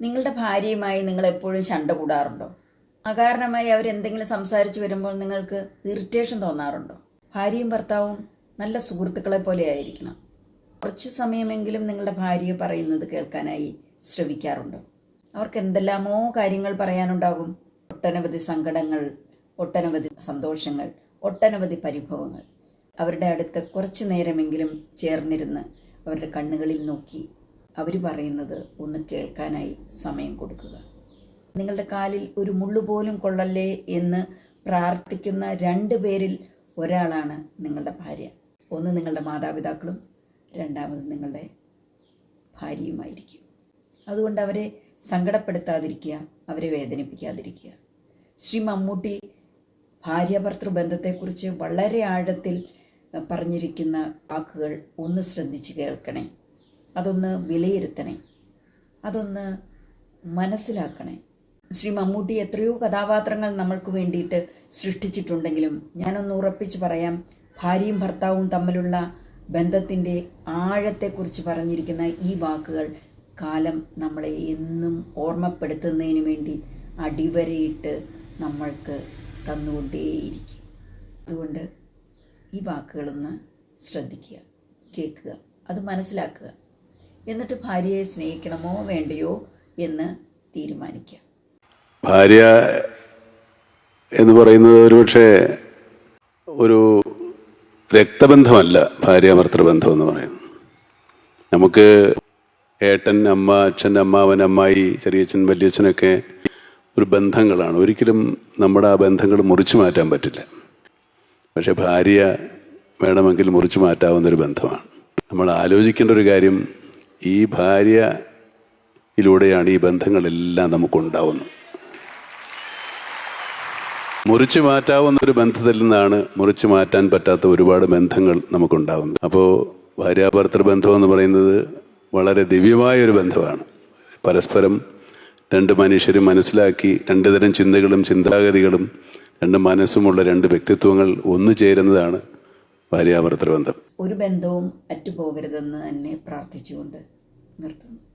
നിങ്ങളുടെ ഭാര്യയുമായി നിങ്ങൾ എപ്പോഴും ശണ്ട കൂടാറുണ്ടോ? അകാരണമായി അവരെന്തെങ്കിലും സംസാരിച്ചു വരുമ്പോൾ നിങ്ങൾക്ക് ഇറിറ്റേഷൻ തോന്നാറുണ്ടോ? ഭാര്യയും ഭർത്താവും നല്ല സുഹൃത്തുക്കളെ പോലെ ആയിരിക്കണം. കുറച്ച് സമയമെങ്കിലും നിങ്ങളുടെ ഭാര്യ പറയുന്നത് കേൾക്കാനായി ശ്രമിക്കാറുണ്ടോ? അവർക്ക് എന്തെല്ലാമോ കാര്യങ്ങൾ പറയാനുണ്ടാകും. ഒട്ടനവധി സങ്കടങ്ങൾ ഒട്ടനവധി സന്തോഷങ്ങൾ ഒട്ടനവധി പരിഭവങ്ങൾ. അവരുടെ അടുത്ത് കുറച്ചു നേരമെങ്കിലും ചേർന്നിരുന്ന് അവരുടെ കണ്ണുകളിൽ നോക്കി അവർ പറയുന്നത് ഒന്ന് കേൾക്കാനായി സമയം കൊടുക്കുക. നിങ്ങളുടെ കാലിൽ ഒരു മുള്ളു പോലും കൊള്ളല്ലേ എന്ന് പ്രാർത്ഥിക്കുന്ന രണ്ട് പേരിൽ ഒരാളാണ് നിങ്ങളുടെ ഭാര്യ. ഒന്ന് നിങ്ങളുടെ മാതാപിതാക്കളും രണ്ടാമത് നിങ്ങളുടെ ഭാര്യയുമായിരിക്കും. അതുകൊണ്ട് അവരെ സങ്കടപ്പെടുത്താതിരിക്കുക അവരെ വേദനിപ്പിക്കാതിരിക്കുക. ശ്രീ മമ്മൂട്ടി ഭാര്യാഭർത്തൃ ബന്ധത്തെക്കുറിച്ച് വളരെ ആഴത്തിൽ പറഞ്ഞിരിക്കുന്ന വാക്കുകൾ ഒന്ന് ശ്രദ്ധിച്ച് കേൾക്കണേ. അതൊന്ന് വിലയിരുത്തണേ. അതൊന്ന് മനസ്സിലാക്കണേ. ശ്രീ മമ്മൂട്ടി എത്രയോ കഥാപാത്രങ്ങൾ നമ്മൾക്ക് വേണ്ടിയിട്ട് സൃഷ്ടിച്ചിട്ടുണ്ടെങ്കിലും ഞാനൊന്ന് ഉറപ്പിച്ച് പറയാം ഭാര്യയും ഭർത്താവും തമ്മിലുള്ള ബന്ധത്തിന്റെ ആഴത്തെക്കുറിച്ച് പറഞ്ഞിരിക്കുന്ന ഈ വാക്കുകൾ കാലം നമ്മളെ എന്നും ഓർമ്മപ്പെടുത്തുന്നതിന് വേണ്ടി അടിവരയിട്ട് നമ്മൾക്ക് തന്നുകൊണ്ടേയിരിക്കും. അതുകൊണ്ട് ഈ വാക്കുകളൊന്ന് ശ്രദ്ധിക്കുക കേൾക്കുക അത് മനസ്സിലാക്കുക. എന്നിട്ട് ഭാര്യയെ സ്നേഹിക്കണമോ വേണ്ടയോ എന്ന് തീരുമാനിക്കുക ഭാര്യ എന്ന് പറയുന്നത് ഒരുപക്ഷെ ഒരു രക്തബന്ധമല്ല ഭാര്യ ഭർത്തൃബന്ധം എന്ന് പറയുന്നത്. നമുക്ക് ഏട്ടൻ അമ്മ അച്ഛൻ അമ്മാവൻ അമ്മായി ചെറിയച്ഛൻ വലിയച്ഛനൊക്കെ ഒരു ബന്ധങ്ങളാണ്. ഒരിക്കലും നമ്മുടെ ആ ബന്ധങ്ങൾ മുറിച്ചു മാറ്റാൻ പറ്റില്ല. പക്ഷെ ഭാര്യ വേണമെങ്കിൽ മുറിച്ചു മാറ്റാവുന്നൊരു ബന്ധമാണ്. നമ്മൾ ആലോചിക്കേണ്ട ഒരു കാര്യം ഈ ഭാര്യയിലൂടെയാണ് ഈ ബന്ധങ്ങളെല്ലാം നമുക്കുണ്ടാവുന്നത്. മുറിച്ചു മാറ്റാവുന്ന ഒരു ബന്ധത്തിൽ നിന്നാണ് മുറിച്ചു മാറ്റാൻ പറ്റാത്ത ഒരുപാട് ബന്ധങ്ങൾ നമുക്കുണ്ടാവുന്നത്. അപ്പോൾ ഭാര്യാഭർത്തൃ ബന്ധം എന്ന് പറയുന്നത് വളരെ ദിവ്യമായ ഒരു ബന്ധമാണ്. പരസ്പരം രണ്ട് മനുഷ്യരും മനസ്സിലാക്കി രണ്ട് തരം ചിന്തകളും ചിന്താഗതികളും രണ്ട് മനസ്സുമുള്ള രണ്ട് വ്യക്തിത്വങ്ങൾ ഒന്നു ചേരുന്നതാണ് ഭാര്യാഭർത്തൃ ബന്ധം. ഒരു ബന്ധവും അറ്റുപോകരുതെന്ന് തന്നെ പ്രാർത്ഥിച്ചുകൊണ്ട് നിർത്തുന്നു.